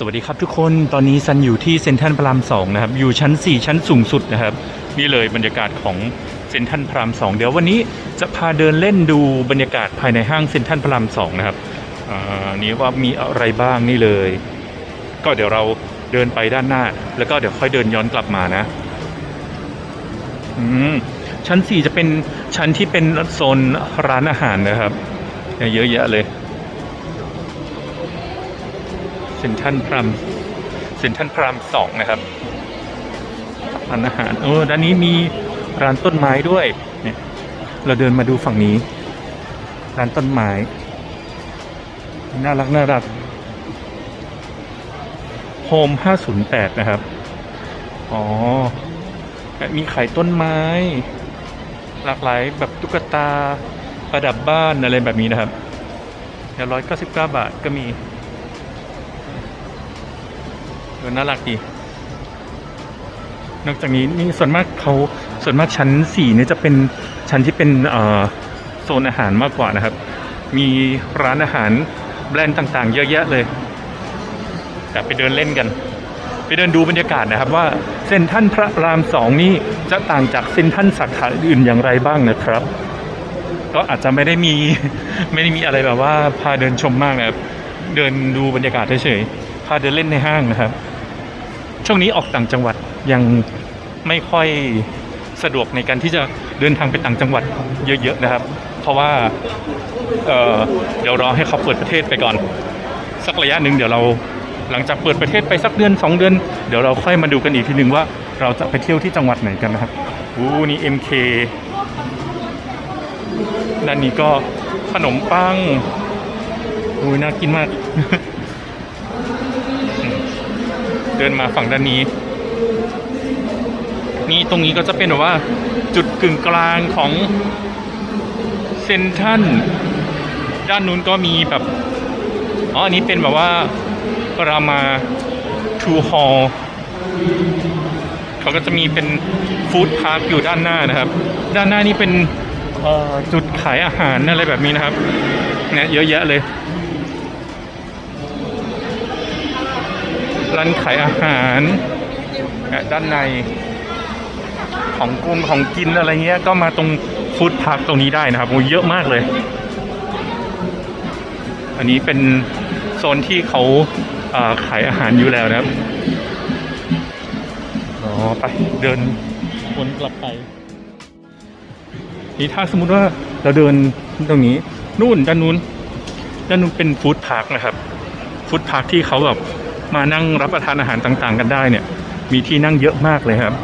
สวัสดีครับทุกคนตอนนี้ซันอยู่ที่เซ็นทรัลพระรามสองนะครับ อยู่ชั้น 4 ชั้นสูงสุดนะครับ นี่เลยบรรยากาศของเซ็นทรัลพระรามสองเดี๋ยววันนี้จะพาเดินเล่นดูบรรยากาศภายในห้างเซ็นทรัลพระรามสองนะครับนี่ว่ามีอะไรบ้างนี่เลย ก็เดี๋ยวเราเดินไปด้านหน้า แล้วก็เดี๋ยวค่อยเดินย้อนกลับมานะชั้น 4 จะเป็นชั้นที่เป็นโซนร้านอาหารนะครับ เยอะแยะเลย เซนทรัลพรามเซนทรัลพรามสองนะครับร้านอาหารเออด้านนี้มีร้านต้นไม้ด้วยเนี่ยเราเดินมาดูฝั่งนี้ ร้านต้นไม้ น่ารักน่ารักโฮม508นย์แปดนะครับ อ๋อ มีขายต้นไม้ หลากหลายแบบตุ๊กตาประดับบ้านอะไรแบบนี้นะครับเดี๋ยวร้อยเก้าสิบเก้าบาทก็มี อน่ารักดี นอกจากนี้นี่ส่วนมากเขาส่วนมากชั้นสี่เนี่ยจะเป็นชั้นที่เป็นโซนอาหารมากกว่านะครับ มีร้านอาหารแบรนด์ต่างๆ เยอะแยะเลย แต่ไปเดินเล่นกัน ไปเดินดูบรรยากาศนะครับว่าเส้นท่านพระรามสองนี่จะต่างจากเส้นท่านสาขาอื่นอย่างไรบ้างนะครับ ก็อาจจะไม่ได้มีไม่ได้มีอะไรแบบว่าพาเดินชมมากนะครับเดินดูบรรยากาศเฉยๆพาเดินเล่นในห้างนะครับ ช่วงนี้ออกต่างจังหวัดยังไม่ค่อยสะดวกในการที่จะเดินทางไปต่างจังหวัดเยอะๆนะครับ เพราะว่าเเดี๋ยวรอให้เขาเปิดประเทศไปก่อน สักระยะหนึ่งเดี๋ยวเราหลังจากเปิดประเทศไปสักเดือนสองเดือน เดี๋ยวเราค่อยมาดูกันอีกทีหนึ่งว่าเราจะไปเที่ยวที่จังหวัดไหนกันนะครับอู้นี่ MK ด้านนี้ก็ขนมปังอู้น่ากินมาก เดินมาฝั่งด้านนี้ นี่ตรงนี้ก็จะเป็นแบบว่า จุดกึ่งกลางของเซนทรันด้านนู้นก็มีแบบอ๋ออันนี้เป็นแบบว่ารามาทูฮอลเขาก็จะมีเป็นฟู้ดพาร์คอยู่ด้านหน้านะครับ ด้านหน้านี่เป็นจุดขายอาหารอะไรแบบนี้นะครับเนี่ยเยอะแยะเลย ร้านขายอาหารอะด้านในของกุงของกินอะไรเงี้ยก็มาตรงฟู้ดพาร์คตรงนี้ได้นะครับโอ้เยอะมากเลย อันนี้เป็นโซนที่เขาาขายอาหารอยู่แล้วนะครับอ๋อไปเดินวนกลับไปนี่ถ้าสมมุติว่าเราเดินตรงนี้นู่นด้านนู้นด้านนู้นเป็นฟู้ดพาร์คนะครับฟู้ดพาร์คที่เขาแบบ มานั่งรับประทานอาหารต่างๆ กันได้เนี่ย มีที่นั่งเยอะมากเลยครับ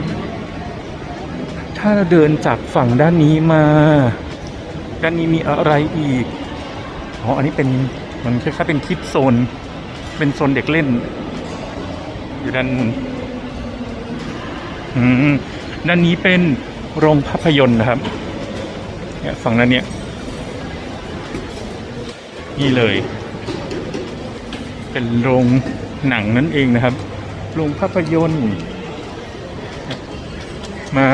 ถ้าเราเดินจากฝั่งด้านนี้มา ด้านนี้มีอะไรอีกอ๋ออันนี้เป็นมันคล้ายๆเป็นคิดโซน เป็นโซนเด็กเล่น อยู่ด้านอืมด้านนี้เป็นโรงภาพยนตร์นะครับเนี่ยฝั่งนั้นเนี่ยนี่เลย เป็นโรง หนังนั่นเองนะครับโรงภาพยนตร์ มา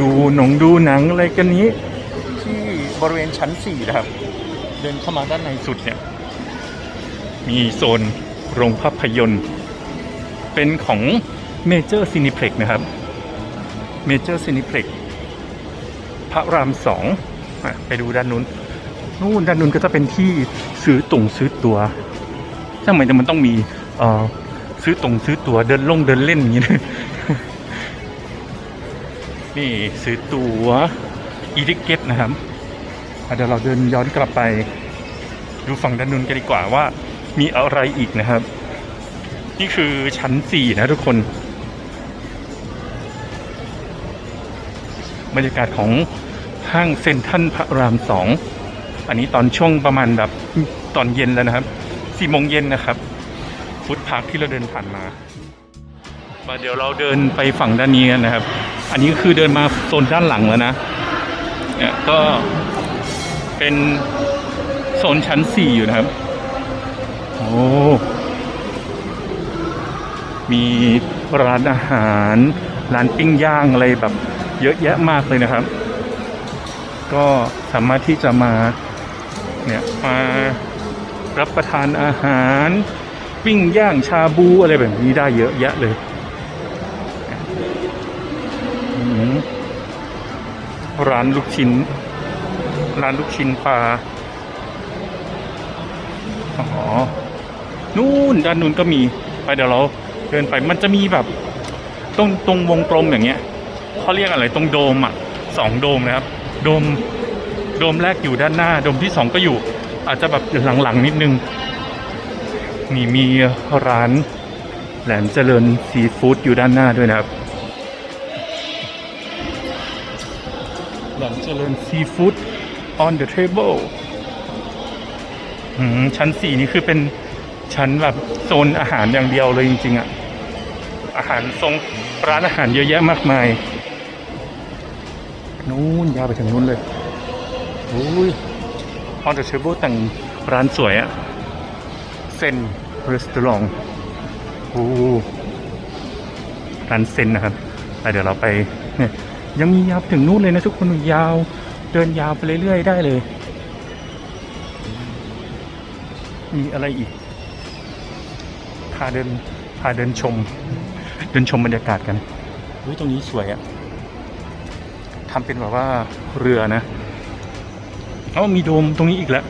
ดูหนงดูหนังอะไรกันนี้ ที่บริเวณชั้นสี่นะครับ เดินเข้ามาด้านในสุดเนี่ย มีโซนโรงภาพยนตร์ เป็นของเมเจอร์ซินิเพล็กนะครับเมเจอร์ซินิเพล็กพระรามสองไปดูด้านนู้นนู่นด้านนู้นก็จะเป็นที่ซื้อตุงซื้อตัวทำไมมันต้องมี ซื้อตรงซื้อตัวเดินลงเดินเล่นอย่างนี้เลยนี่ซื้อตัวอีทิเก็ตนะครับเดี๋ยวเราเดินย้อนกลับไป ดูฝั่งด้านนู้นกันดีกว่าว่า มีอะไรอีกนะครับ นี่คือชั้นสี่นะทุกคนบรรยากาศของห้างเซ็นทรัลพระรามสอง อันนี้ตอนช่วงประมาณแบบตอนเย็นแล้วนะครับสี่โมงเย็นนะครับ ฟุตพาร์คที่เราเดินผ่านมามาเดี๋ยวเราเดินไปฝั่งด้านนี้กันนะครับ อันนี้คือเดินมาโซนด้านหลังแล้วนะเนี่ยก็เป็นโซนชั้นสี่อยู่นะครับ โอ้มีร้านอาหาร ร้านปิ้งย่างอะไรแบบ เยอะแยะมากเลยนะครับ ก็สามารถที่จะมาเนี่ยมารับประทานอาหาร ปิ้งย่างชาบูอะไรแบบนี้ได้เยอะแยะเลยร้านลูกชิ้น ร้านลูกชิ้นปลาอ๋อนู่นด้านนู้นก็มีไปเดี๋ยวเราเดินไปมันจะมีแบบตรงตรงวงกลมอย่างเงี้ยเขาเรียกอะไรตรงโดมอะสองโดมนะครับ โดมโดมแรกอยู่ด้านหน้า โดมที่สองก็อยู่ อาจจะแบบหลังๆนิดนึง นี่มีร้านแหลมเจริญซีฟู้ดอยู่ด้านหน้าด้วยนะครับ แหลมเจริญซีฟู้ด on the table อืมชั้นสี่นี่คือเป็นชั้นแบบโซนอาหารอย่างเดียวเลยจริงๆอะอาหารทรงร้านอาหารเยอะแยะมากมาย นู้นยาวไปถึงนู้นเลยโอ้ย on the table แต่งร้านสวยอะ เซนรีสตอรองโอ้ร้านเซนนะครับไปเดี๋ยวเราไปเนี่ยยังมียาวถึงนู้นเลยนะทุกคนยาวเดินยาวไปเรื่อยๆได้เลย มีอะไรอีกพาเดินพาเดินชม เดินชมบรรยากาศกันเฮ้ยตรงนี้สวยอะทำเป็นแบบว่าเรือนะเอ้ามีโดมตรงนี้อีกแล้ว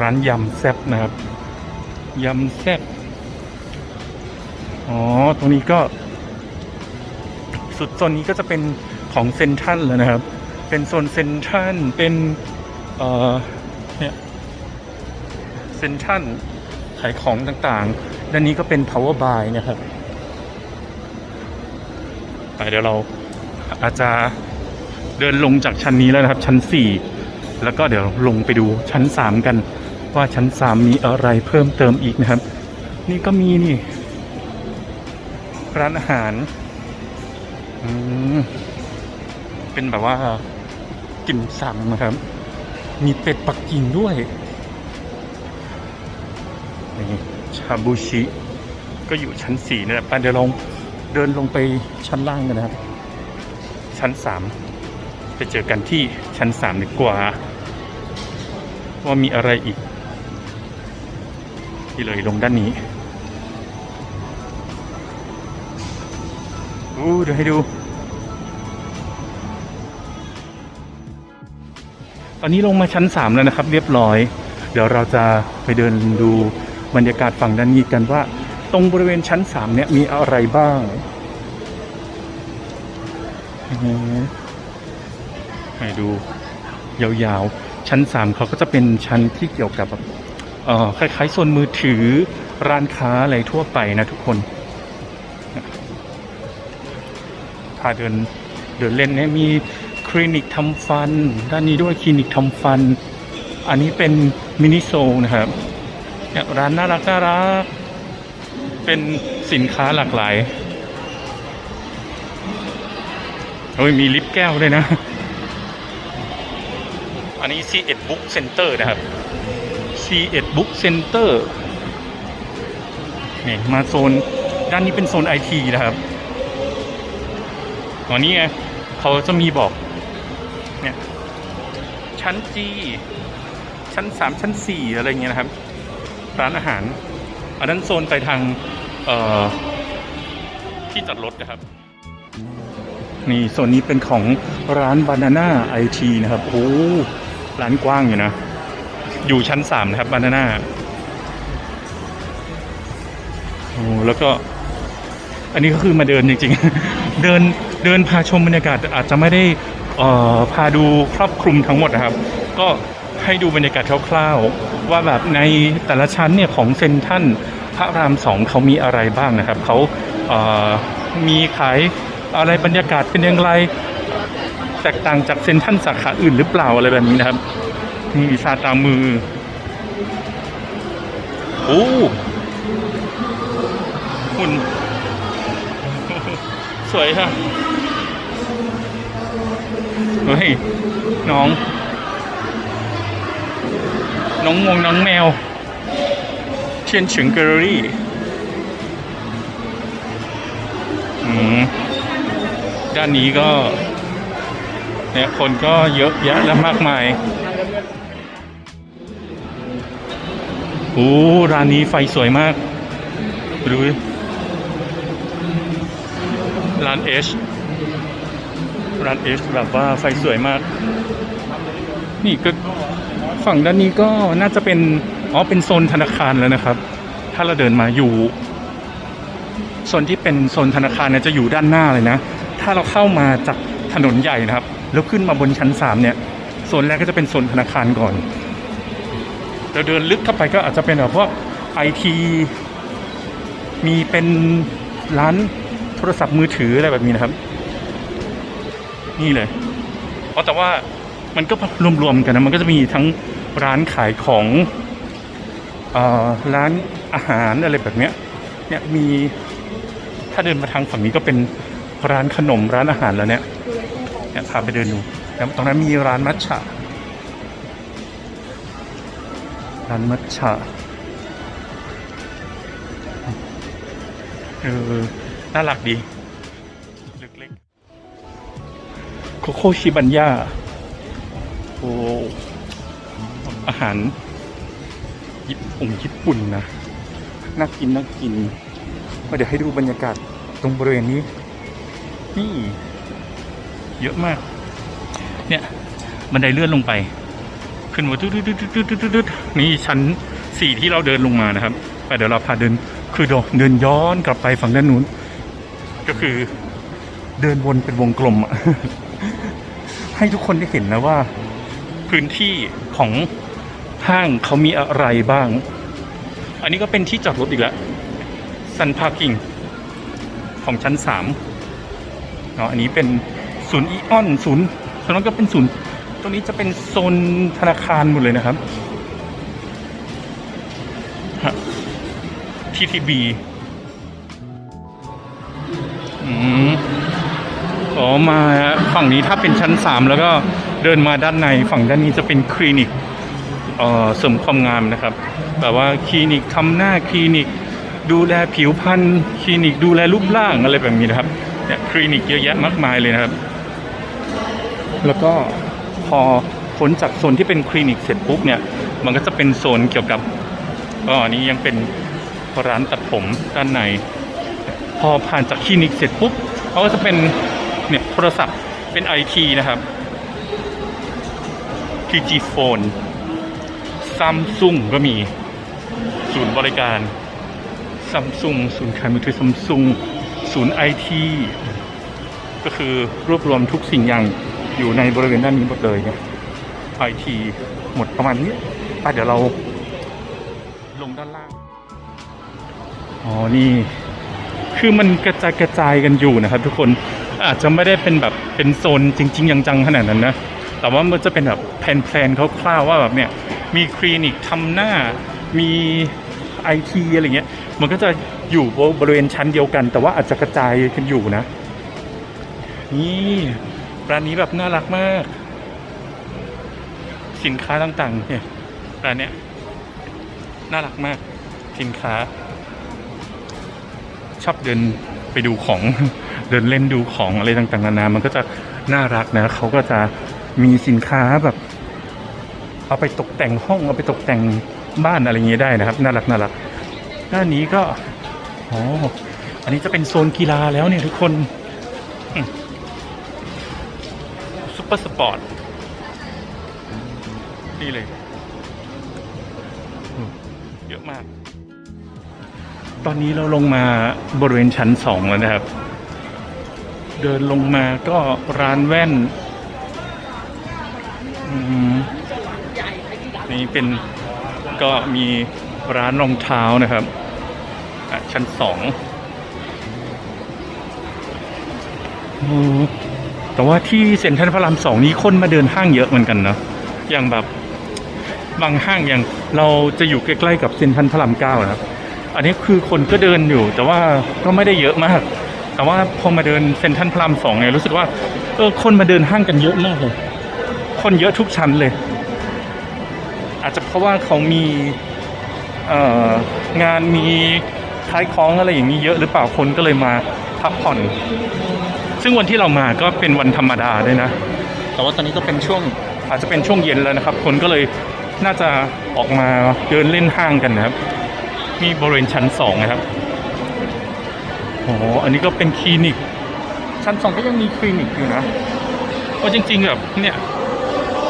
ร้านยำแซ่บนะครับยำแซ่บอ๋อ ตรงนี้ก็ สุดโซนนี้ก็จะเป็นของเซนทรันแล้วนะครับ เป็นโซนเซนทรันเป็นเอ่อเนี่ยเซนทรันขายของต่างๆ ด้านนี้ก็เป็น power buy นะครับไปเดี๋ยวเราอาจจะเดินลงจากชั้นนี้แล้วนะครับ ชั้น 4 แล้วก็เดี๋ยวลงไปดูชั้น 3 กัน ว่าชั้น3มีอะไรเพิ่มเติมอีกนะครับ นี่ก็มีนี่ ร้านอาหารอืมเป็นแบบว่ากิมซังนะครับ มีเป็ดปักกิ่งด้วยนี่ชาบูชิ ก็อยู่ชั้นสี่นี่แหละไปเดี๋ยวลองเดินลงไปชั้นล่างกันนะครับ ชั้นสามไปเจอกันที่ชั้นสามดีกว่า ว่ามีอะไรอีก ที่เลยลงด้านนี้อู้เดี๋ยวให้ดู ตอนนี้ลงมาชั้นสามแล้วนะครับ เรียบร้อย เดี๋ยวเราจะไปเดินดูบรรยากาศฝั่งด้านนี้กันว่า ตรงบริเวณชั้นสามเนี่ยมีอะไรบ้างให้ดูยาวๆ ชั้นสามเขาก็จะเป็นชั้นที่เกี่ยวกับ คล้ายๆโซนมือถือร้านค้าอะไรทั่วไปนะทุกคนพาเดินเดินเล่นเนี่ยมีคลินิกทำฟัน ด้านนี้ด้วยคลินิกทำฟัน อันนี้เป็นมินิโซนะครับเนี่ยร้านน่ารักน่ารักเป็นสินค้าหลากหลายโอ้ยมีลิฟต์แก้วด้วยนะ อันนี้ C1 Book Center นะครับ C1 Book Center นี่มาโซน ด้านนี้เป็นโซนไอทีนะครับตอนนี้ไงเขาจะมีบอก เนี่ย ชั้นจีชั้นสามชั้นสี่อะไรเงี้ยนะครับ ร้านอาหาร อันนั้นโซนไปทางที่จอดรถนะครับ นี่โซนนี้เป็นของร้าน Banana IT นะครับ โอ้ ร้านกว้างอยู่นะ อยู่ชั้นสามนะครับ Banana โอ้แล้วก็ อันนี้ก็คือมาเดินจริงๆ เดินเดินพาชมบรรยากาศอาจจะไม่ได้เอ่อพาดูครอบคลุมทั้งหมดนะครับ ก็ให้ดูบรรยากาศคร่าวๆ ว่าแบบในแต่ละชั้นเนี่ยของเซนทันพระรามสองเขามีอะไรบ้างนะครับเขาเอ่อมีขายอะไรบรรยากาศเป็นอย่างไร แตกต่างจากเซนทันสาขาอื่นหรือเปล่าอะไรแบบนี้นะครับ นี่ชาตามมือโอ้หุ่นสวยค่ะเฮ้ย น้อง น้องงวงน้องแมว เชียนฉึงแกลเลอรี่อืมด้านนี้ก็เนี่ยคนก็เยอะแยะและมากมาย โอ้ร้านนี้ไฟสวยมากไปดูดิร้านเอชร้านเอชแบบว่าไฟสวยมาก นี่ก็ฝั่งด้านนี้ก็น่าจะเป็น อ๋อ เป็นโซนธนาคารแล้วนะครับ ถ้าเราเดินมาอยู่โซนที่เป็นโซนธนาคารเนี่ยจะอยู่ด้านหน้าเลยนะ ถ้าเราเข้ามาจากถนนใหญ่นะครับ แล้วขึ้นมาบนชั้นสามเนี่ย โซนแรกก็จะเป็นโซนธนาคารก่อน เราเดินลึกเข้าไปก็อาจจะเป็นแบบพวกไอทีมีเป็นร้านโทรศัพท์มือถืออะไรแบบนี้นะครับ นี่เลยเพราะแต่ว่ามันก็รวมๆกันนะมันก็จะมีทั้งร้านขายของออร้านอาหารอะไรแบบเนี้ยเนี่ยมีถ้าเดินมาทางฝั่งนี้ก็เป็นร้านขนมร้านอาหารแล้วเนี่ยเนี่ยพาไปเดินดูแล้วตรงนั้นมีร้านมัทฉะ ร้านมัทฉะเออ น่ารักดีเล็กๆโคโค่ชิบันย่าโอ้อาหารญี่ปุ่นญี่ปุ่นนะน่ากินน่ากินก็เดี๋ยวให้ดูบรรยากาศตรงบริเวณนี้ นี่ เยอะมาก เนี่ย บันไดเลื่อนลงไป ขึ้นมาดตุ๊ดตุ๊ดตุ๊ดตุ๊ดตุ๊ดนี่ชั้นสี่ที่เราเดินลงมานะครับไปเดี๋ยวเราพาเดินคือเดินย้อนกลับไปฝั่งด้านนู้น ก็คือเดินวนเป็นวงกลมอะให้ทุกคนได้เห็นนะว่า พื้นที่ของห้างเขามีอะไรบ้าง อันนี้ก็เป็นที่จอดรถอีกแล้วซันพาร์กิ้งของชั้นสามเนาะอันนี้เป็นศูนย์อีออนศูนย์ตรงนั้นก็เป็นศูนย์ ตรงนี้จะเป็นโซนธนาคารหมดเลยนะครับทีทีบีอืมอ๋อมาฝั่งนี้ถ้าเป็นชั้นสามแล้วก็เดินมาด้านในฝั่งด้านนี้จะเป็นคลินิกเอ่อเสริมความงามนะครับแบบว่าคลินิกทำหน้าคลินิก ดูแลผิวพรรณคลินิกดูแลรูปร่างอะไรแบบนี้นะครับเนี่ยคลินิกเยอะแยะมากมายเลยนะครับ แล้วก็ อพ้นจากโซนที่เป็นคลินิกเสร็จปุ๊บเนี่ย มันก็จะเป็นโซนเกี่ยวกับก็อันนี้ยังเป็นร้านตัดผมด้านใน พอผ่านจากคลินิกเสร็จปุ๊บเขาก็จะเป็นเนี่ยโทรศัพท์เป็นไอทีนะครับ PG Phone ซัมซุงก็มี ศูนย์บริการซัมซุงศูนย์ขายมือถือซัมซุงศูนย์ไอทีก็คือรวบรวมทุกสิ่งอย่าง อยู่ในบริเวณด้านนี้หมดเลยเนี่ยไอทีหมดประมาณนี้อ่เดี๋ยวเราลงด้านล่าง อ๋อ นี่ คือมันกระจายกระจายกันอยู่นะครับ ทุกคน อาจจะไม่ได้เป็นแบบเป็นโซนจริง ๆ จังๆขนาดนั้นนะ แต่ว่ามันจะเป็นแบบแผนๆคร่าวๆว่าแบบเนี่ย มีคลินิกทำหน้า มีไอทีอะไรเงี้ย มันก็จะอยู่บริเวณชั้นเดียวกัน แต่ว่าอาจจะกระจายกันอยู่นะ นี่ ร้านนี้แบบน่ารักมาก สินค้าต่างๆ เนี่ยร้านเนี้ยน่ารักมาก สินค้า ชอบเดินไปดูของเดินเล่นดูของอะไรต่างๆนานามันก็จะน่ารักนะเขาก็จะมีสินค้าแบบ เอาไปตกแต่งห้องเอาไปตกแต่งบ้านอะไรอย่างเงี้ยได้นะครับ น่ารักน่ารักด้านนี้ก็อ๋ออันนี้จะเป็นโซนกีฬาแล้วเนี่ยทุกคน ปอร์สปอร์ต นี่เลย เยอะมาก ตอนนี้เราลงมาบริเวณชั้นสองแล้วนะครับ เดินลงมาก็ร้านแว่นนี่เป็นก็มีร้านรองเท้านะครับชั้นสองโอ้ แต่ว่าที่เซ็นทรัลพระรามสองนี้คนมาเดินห้างเยอะเหมือนกันเนาะอย่างแบบบางห้างอย่างเราจะอยู่ใกล้ๆกับเซ็นทรัลพระรามเก้านะครับอันนี้คือคนก็เดินอยู่ แต่ว่าก็ไม่ได้เยอะมาก แต่ว่าพอมาเดินเซ็นทรัลพระรามสองเนี่ยรู้สึกว่าเออคนมาเดินห้างกันเยอะมากเลย คนเยอะทุกชั้นเลย อาจจะเพราะว่าเขามีงานมีขายของอะไรอย่างนี้เยอะหรือเปล่าคนก็เลยมาพักผ่อน ซึ่งวันที่เรามาก็เป็นวันธรรมดาด้วยนะ แต่ว่าตอนนี้ก็เป็นช่วงอาจจะเป็นช่วงเย็นแล้วนะครับ คนก็เลยน่าจะออกมาเดินเล่นห้างกันนะครับ มีบริเวณชั้นสองนะครับโอ้โหอันนี้ก็เป็นคลินิก ชั้นสองก็ยังมีคลินิกอยู่นะว่าจริงๆแบบเนี่ย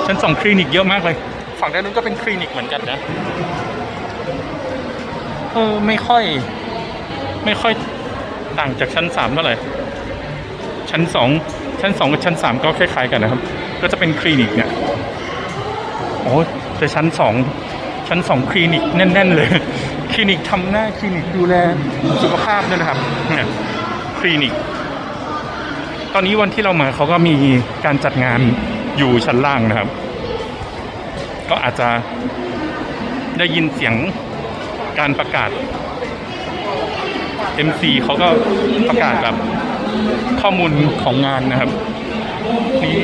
ชั้นสองคลินิกเยอะมากเลย ฝั่งด้านนู้นก็เป็นคลินิกเหมือนกันนะ เออไม่ค่อย ไม่ค่อยต่างจากชั้นสามเท่าไหร่ ชั้นสองชั้นสองกับชั้นสามก็คล้ายๆกันนะครับ ก็จะเป็นคลินิกเนี่ยโอ้แต่ชั้นสองชั้นสองคลินิกแน่น ๆ เลย คลินิกทำหน้าคลินิกดูแลสุขภาพด้วยนะครับเนี่ยคลินิก ตอนนี้วันที่เรามาเขาก็มีการจัดงานอยู่ชั้นล่างนะครับ ก็อาจจะได้ยินเสียงการประกาศ MC เขาก็ประกาศแบบ ข้อมูลของงานนะครับ นี่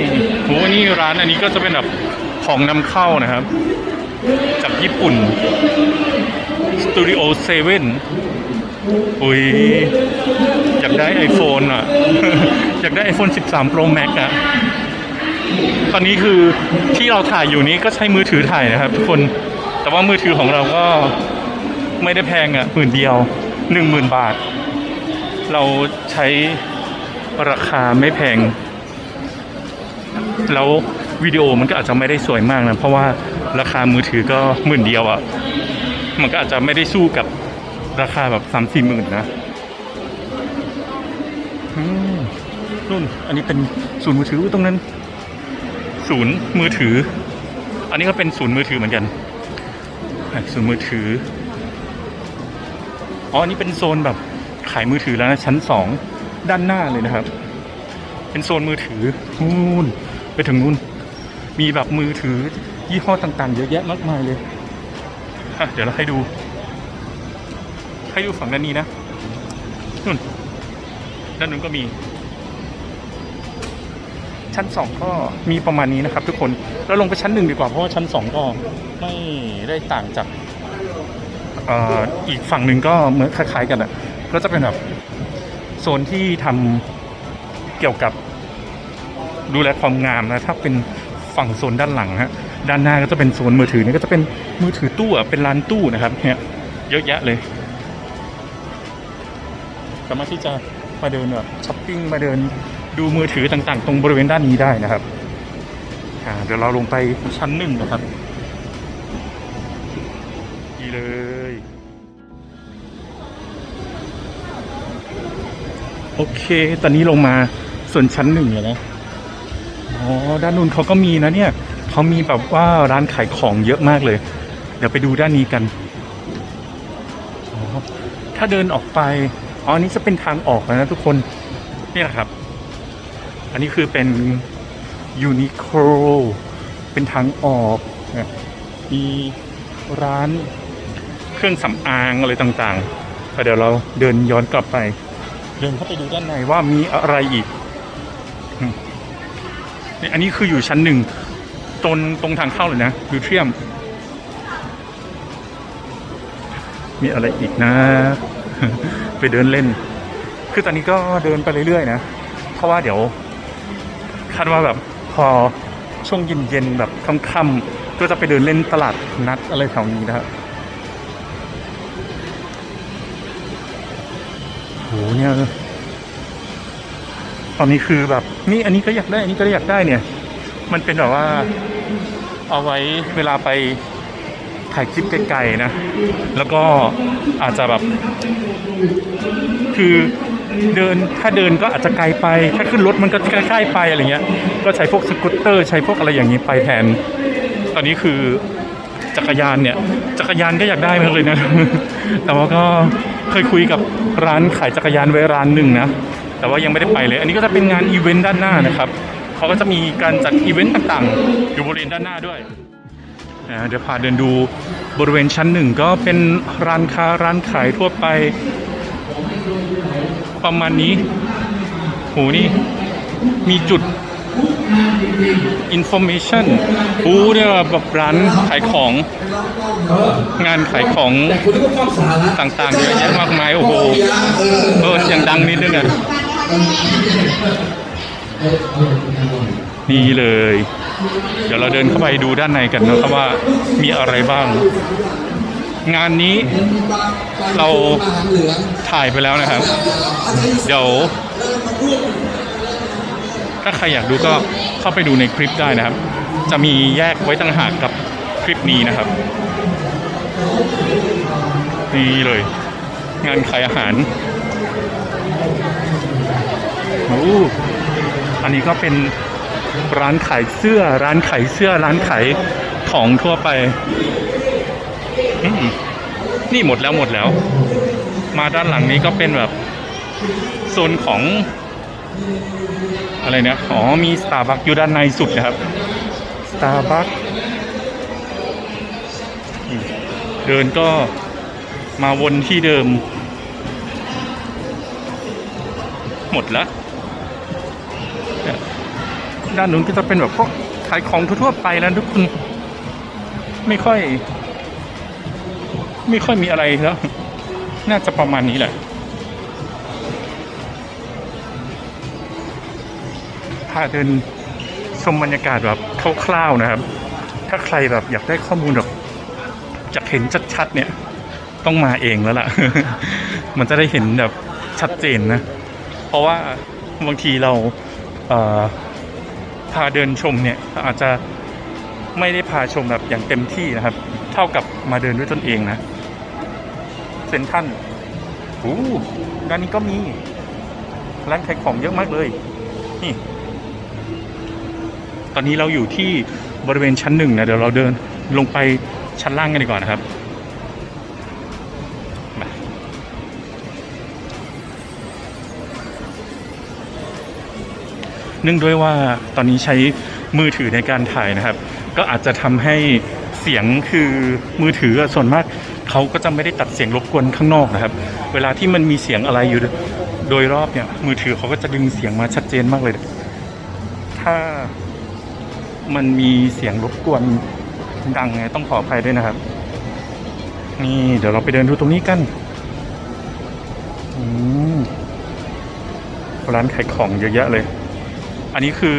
โหนี่ร้านอันนี้ก็จะเป็นแบบของนำเข้านะครับ จากญี่ปุ่น Studio 7อุ้ยอยากได้ iPhone อะ อยากได้ iPhone 13 Pro Max อะ ตอนนี้คือที่เราถ่ายอยู่นี้ก็ใช้มือถือถ่ายนะครับทุกคน แต่ว่ามือถือของเราก็ไม่ได้แพงอะหมื่นเดียวหนึ่งหมื่นบาท เราใช้ ราคาไม่แพง แล้ววิดีโอมันก็อาจจะไม่ได้สวยมากนะ เพราะว่าราคามือถือก็หมื่นเดียวอะ่ะ มันก็อาจจะไม่ได้สู้กับราคาแบบสามสี่หมื่นนะอืมนู่น อันนี้เป็นศูนย์มือถือตรงนั้น ศูนย์มือถือ อันนี้ก็เป็นศูนย์มือถือเหมือนกันอะศูนย์มือถือ อ๋อ อันนี้เป็นโซนแบบขายมือถือแล้วนะชั้นสอง ด้านหน้าเลยนะครับ เป็นโซนมือถือนู่นไปถึงนู่น มีแบบมือถือยี่ห้อต่างๆ เยอะแยะมากมายเลยอะเดี๋ยวเราให้ดู ให้ดูฝั่งด้านนี้นะนู่นด้านนู้นก็มี ชั้นสองก็มีประมาณนี้นะครับ ทุกคนเราลงไปชั้นหนึ่งดีกว่าเพราะว่าชั้นสองก็ไม่ได้ต่างจากเอ่ออีกฝั่งหนึ่งก็เหมือนคล้ายๆกันอะก็จะเป็นแบบ โซนที่ทำเกี่ยวกับดูแลความงามนะ ถ้าเป็นฝั่งโซนด้านหลังฮะด้านหน้าก็จะเป็นโซนมือถือนี่ก็จะเป็นมือถือตู้เป็นร้านตู้นะครับเนี่ยเยอะแยะเลยสามารถที่จะมาเดินแบบช้อปปิ้งมาเดินดูมือถือต่างๆ ตรงบริเวณด้านนี้ได้นะครับเดี๋ยวเราลงไปชั้นหนึ่งนะครับดีเลย โอเค ตอนนี้ลงมาส่วนชั้นหนึ่งแล้วนะ อ๋อ ด้านนู้นเขาก็มีนะเนี่ย เขามีแบบว่าร้านขายของเยอะมากเลย เดี๋ยวไปดูด้านนี้กัน อ๋อ ถ้าเดินออกไป อ๋ออันนี้จะเป็นทางออกแล้วนะทุกคน นี่แหละครับ อันนี้คือเป็นยูนิโคลเป็นทางออกมีร้านเครื่องสำอางอะไรต่างๆแล้วเดี๋ยวเราเดินย้อนกลับไป เดินเข้าไปดูด้านในว่ามีอะไรอีกนี่อันนี้คืออยู่ชั้นหนึ่งตรงตรงทางเข้าเลยนะยูเทียม มีอะไรอีกนะ ไปเดินเล่น คือตอนนี้ก็เดินไปเรื่อยๆนะ เพราะว่าเดี๋ยวคาดว่าแบบพอช่วงเย็นๆแบบค่ำๆก็จะไปเดินเล่นตลาดนัดอะไรแถวนี้นะครับ เนี่ยตอนนี้คือแบบ นี่อันนี้ก็อยากได้ อันนี้ก็อยากได้เนี่ย มันเป็นแบบว่า เอาไว้เวลาไปถ่ายคลิปไกลๆนะ แล้วก็อาจจะแบบ คือเดินถ้าเดินก็อาจจะไกลไป ถ้าขึ้นรถมันก็ใกล้ๆไปอะไรเงี้ย ก็ใช้พวกสกูตเตอร์ ใช้พวกอะไรอย่างนี้ไปแทน ตอนนี้คือจักรยานเนี่ย จักรยานก็อยากได้มากเลยนะ แต่ว่าก็ เคยคุยกับร้านขายจักรยานไว้ร้านหนึ่งนะ แต่ว่ายังไม่ได้ไปเลย อันนี้ก็จะเป็นงานอีเวนต์ด้านหน้านะครับเขาก็จะมีการจัดอีเวนต์ต่างๆ อยู่บริเวณด้านหน้าด้วยเดี๋ยวพาเดินดูบริเวณชั้นหนึ่งก็เป็นร้านค้าร้านขายทั่วไป ประมาณนี้โหนี่มีจุด information โอ้เนี่ยแบบร้านขายของ งานขายของต่างๆเยอะแยะมากมายโอ้โหเออเสียงดังนิดนึงอะนี่เลย เดี๋ยวเราเดินเข้าไปดูด้านในกันนะครับว่ามีอะไรบ้าง งานนี้เราถ่ายไปแล้วนะครับ เดี๋ยว ถ้าใครอยากดูก็เข้าไปดูในคลิปได้นะครับ จะมีแยกไว้ต่างหากกับคลิปนี้นะครับ นี่เลย งานขายอาหารโอ้อันนี้ก็เป็นร้านขายเสื้อ ร้านขายเสื้อ ร้านขายของทั่วไป นี่หมดแล้วหมดแล้ว มาด้านหลังนี้ก็เป็นแบบโซนของ อะไรเนี่ย อ๋อ มีสตาร์บัคอยู่ด้านในสุดนะครับสตาร์บัคเดินก็มาวนที่เดิม หมดแล้วเนี่ยด้านนู้นก็จะเป็นแบบพวกขายของทั่วๆไปแล้วทุกคน ไม่ค่อย ไม่ค่อยมีอะไรแล้ว น่าจะประมาณนี้แหละาเดินชมบรรยากาศแบบคร่าวๆนะครับ ถ้าใครแบบอยากได้ข้อมูลแบบจะเห็นชัดๆเนี่ยต้องมาเองแล้วล่ะ มันจะได้เห็นแบบชัดเจนนะ เพราะว่าบางทีเราเพาเดินชมเนี่ยอาจจะไม่ได้พาชมแบบอย่างเต็มที่นะครับ เท่ากับมาเดินด้วยตนเองนะเซนทันโอ้ด้านนี้ก็มีร้านขายของเยอะมากเลย นี่ อนนี้เราอยู่ที่บริเวณชั้นหนึ่งนะเดี๋ยวเราเดินลงไปชั้นล่างกันดีกว่านะครับเนื่องด้วยว่าตอนนี้ใช้มือถือในการถ่ายนะครับ ก็อาจจะทำให้เสียงคือมือถือส่วนมากเขาก็จะไม่ได้ตัดเสียงรบกวนข้างนอกนะครับ เวลาที่มันมีเสียงอะไรอยู่โดยรอบเนี่ยมือถือเขาก็จะดึงเสียงมาชัดเจนมากเลย ถ้า มันมีเสียงรบกวนดังไงต้องขออภัยด้วยนะครับ นี่เดี๋ยวเราไปเดินดูตรงนี้กันร้านขายของเยอะแยะเลย อันนี้คือ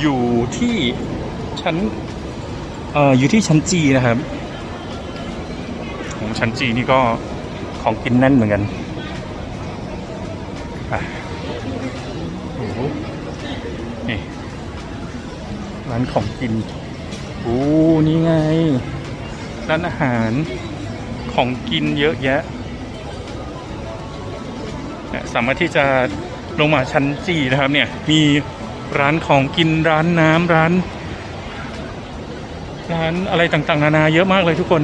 อยู่ที่ชั้นเอ่ออยู่ที่ชั้นจีนะครับของชั้นจีนี่ก็ของกินแน่นเหมือนกันอะโอ้โหนี่ ร้านของกินโอ้นี่ไง ร้านอาหารของกินเยอะแยะ สามารถที่จะลงมาชั้นจีนะครับเนี่ย มีร้านของกินร้านน้ำร้าน ร้านอะไรต่างๆ นานาเยอะมากเลยทุกคน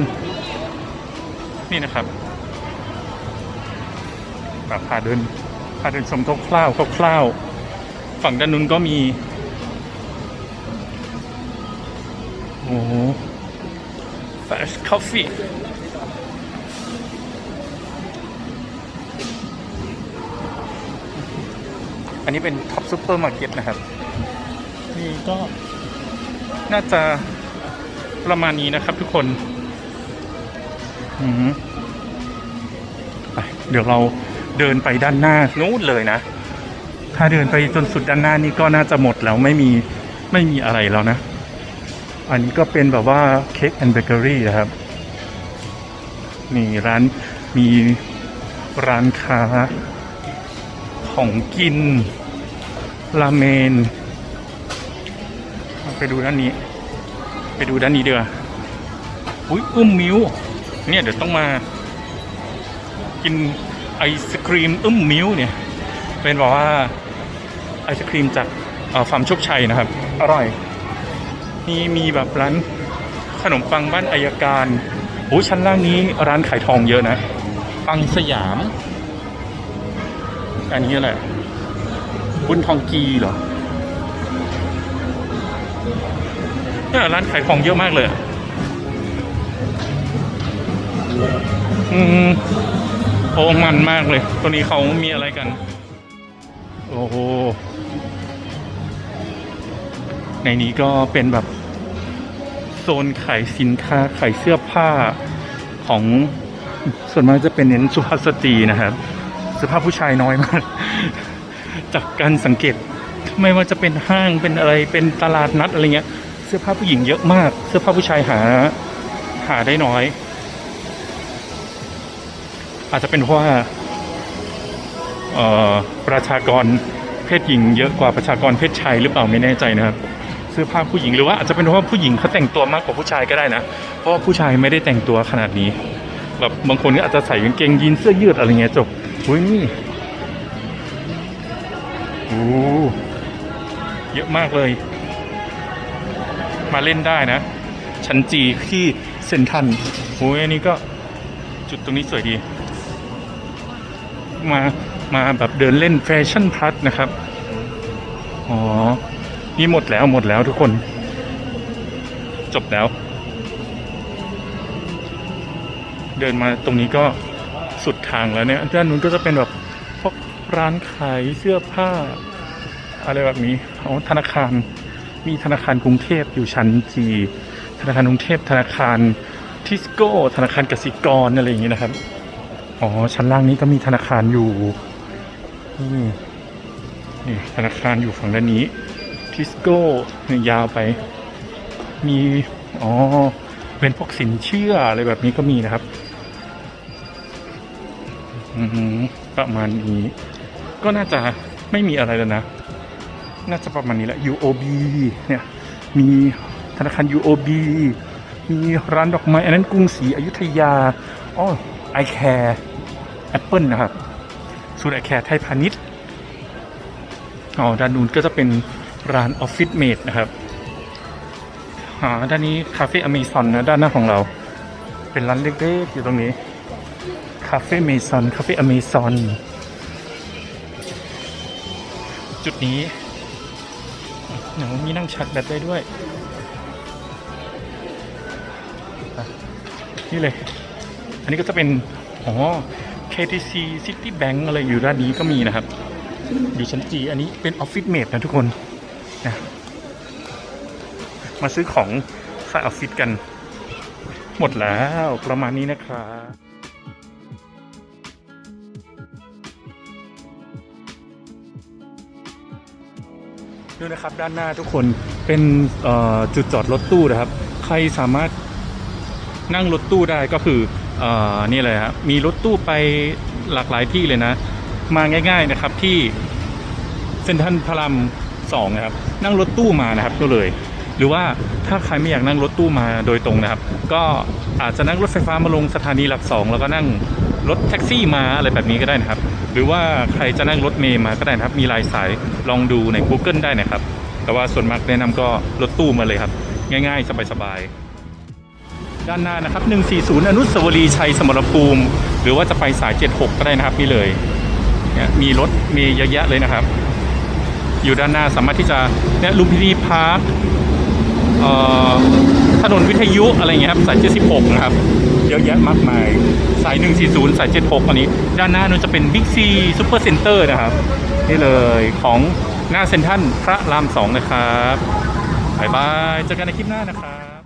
นี่นะครับแบบพาเดินพาเดินชมคร่าวๆคร่าวๆฝั่งด้านนู้นก็มี โอ้โห Fast Coffee อันนี้เป็นท็อปซูเปอร์มาร์เก็ตนะครับ นี่ก็น่าจะประมาณนี้นะครับทุกคนอืมไปเดี๋ยวเราเดินไปด้านหน้านู้นเลยนะ ถ้าเดินไปจนสุดด้านหน้านี่ก็น่าจะหมดแล้วไม่มีไม่มีอะไรแล้วนะ อันนี้ก็เป็นแบบว่าเค้กแอนด์เบเกอรี่นะครับมีร้านมีร้านค้า ของกินราเมน ไปดูด้านนี้ ไปดูด้านนี้เดืออุ้ยอุ้มมิ้วเนี่ยเดี๋ยวต้องมา กินไอศครีมอึ้มมิ้วเนี่ยเป็นบอกว่าไอศครีมจากฟาร์มโชคชัยนะครับ อร่อย นี่มีแบบร้านขนมปังบ้านอายการโอ้ชั้นล่างนี้ร้านขายทองเยอะนะ ปังสยาม อันนี้อะไรบุญทองกีเหรอเนี่ยร้านขายของเยอะมากเลยอะอืมโอ้มันมากเลย ตัวนี้เขามีอะไรกัน โอ้โห ในนี้ก็เป็นแบบ โซนขายสินค้าขายเสื้อผ้าของส่วนมากจะเป็นเน้นสุภาพสตรีนะครับเสื้อผ้าผู้ชายน้อยมาก จากการสังเกตไม่ว่าจะเป็นห้างเป็นอะไรเป็นตลาดนัดอะไรเงี้ย เสื้อผ้าผู้หญิงเยอะมาก เสื้อผ้าผู้ชายหาหาได้น้อย อาจจะเป็นเพราะว่าประชากรเพศหญิงเยอะกว่าประชากรเพศชายหรือเปล่าไม่แน่ใจนะครับ สื้อผ้าผู้หญิงหรือว่าอาจจะเป็นเพราะผู้หญิงเขาแต่งตัวมากกว่าผู้ชายก็ได้นะ เพราะว่าผู้ชายไม่ได้แต่งตัวขนาดนี้แบบบางคนก็อาจจะใส่กางเกงยีนเสื้อยืดอะไรเงี้ยจบอุ้ยนี่โอ้เยอะมากเลย มาเล่นได้นะ ชั้นจีที่เซนทันโอ้ยอันนี้ก็จุดตรงนี้สวยดี มามาแบบเดินเล่นแฟชั่นพลัสนะครับ อ๋อ นี่หมดแล้วหมดแล้วทุกคน จบแล้ว เดินมาตรงนี้ก็สุดทางแล้วเนี่ยด้านนู้นก็จะเป็นแบบพวกร้านขายเสื้อผ้า อะไรแบบนี้อ๋อธนาคารมีธนาคารกรุงเทพอยู่ชั้นจีธนาคารกรุงเทพธนาคารทิสโก้ ธนาคารกสิกรอะไรอย่างนี้นะครับ อ๋อ ชั้นล่างนี้ก็มีธนาคารอยู่ นี่ นี่ธนาคารอยู่ฝั่งด้านนี้ ทิสโก้ยาวไป มี อ๋อ เป็นพวกสินเชื่ออะไรแบบนี้ก็มีนะครับอือหือประมาณนี้ ก็น่าจะไม่มีอะไรแล้วนะ น่าจะประมาณนี้แหละ UOB เนี่ย มีธนาคาร UOB มีร้านดอกไม้ อันนั้นกรุงศรีอยุธยาอ๋อ iCare Apple นะครับศูนย์ iCare ไทยพาณิชย์อ๋อด้านนู้นก็จะเป็น ร้านออฟฟิศเมดนะครับอ่าด้านนี้คาเฟ่อเมซอนนะด้านหน้าของเรา เป็นร้านเล็กๆอยู่ตรงนี้คาเฟ่เมซอนคาเฟ่อเมซอนจุดนี้เดี๋ยวมีนั่งชาร์จแบตได้ด้วย นี่เลย อันนี้ก็จะเป็นอ๋อ KTC City Bank อะไรอยู่ด้านนี้ก็มีนะครับ อยู่ชั้นจีอันนี้เป็นออฟฟิศเมดนะทุกคน นะมาซื้อของใส่ออฟฟิศกัน หมดแล้วประมาณนี้นะครับดูนะครับด้านหน้าทุกคนเป็นจุดจอดรถตู้นะครับ ใครสามารถนั่งรถตู้ได้ก็คืออนี่เลยครับมีรถตู้ไปหลากหลายที่เลยนะ มาง่าย ๆนะครับที่เซ็นทรัลพระรามสองนะครับ นั่งรถตู้มานะครับก็เลย หรือว่าถ้าใครไม่อยากนั่งรถตู้มาโดยตรงนะครับ ก็อาจจะนั่งรถไฟฟ้ามาลงสถานีหลักสองแล้วก็นั่งรถแท็กซี่มาอะไรแบบนี้ก็ได้นะครับ หรือว่าใครจะนั่งรถเมล์มาก็ได้นะครับ มีหลายสายลองดูใน Google ได้นะครับ แต่ว่าส่วนมากแนะนำก็รถตู้มาเลยครับ ง่ายๆ สบายๆ ด้านหน้านะครับ 140 อนุสาวรีย์ชัยสมรภูมิ หรือว่าจะไปสาย 76 ก็ได้นะครับนี่เลยเนี่ยมีรถมีเยอะแยะเลยนะครับ อยู่ด้านหน้าสามารถที่จะเนี่ยลุมพินีพาร์คถนนวิทยุอะไรเงี้ยครับสาย76นะครับเยอะแยะมากมายสาย 140 สาย 76อันนี้ ด้านหน้านู้นจะเป็นบิ๊กซีซูเปอร์เซ็นเตอร์นะครับ นี่เลยของหน้าเซ็นทรัลพระราม2นะครับบายบายเจอกันในคลิปหน้านะครับ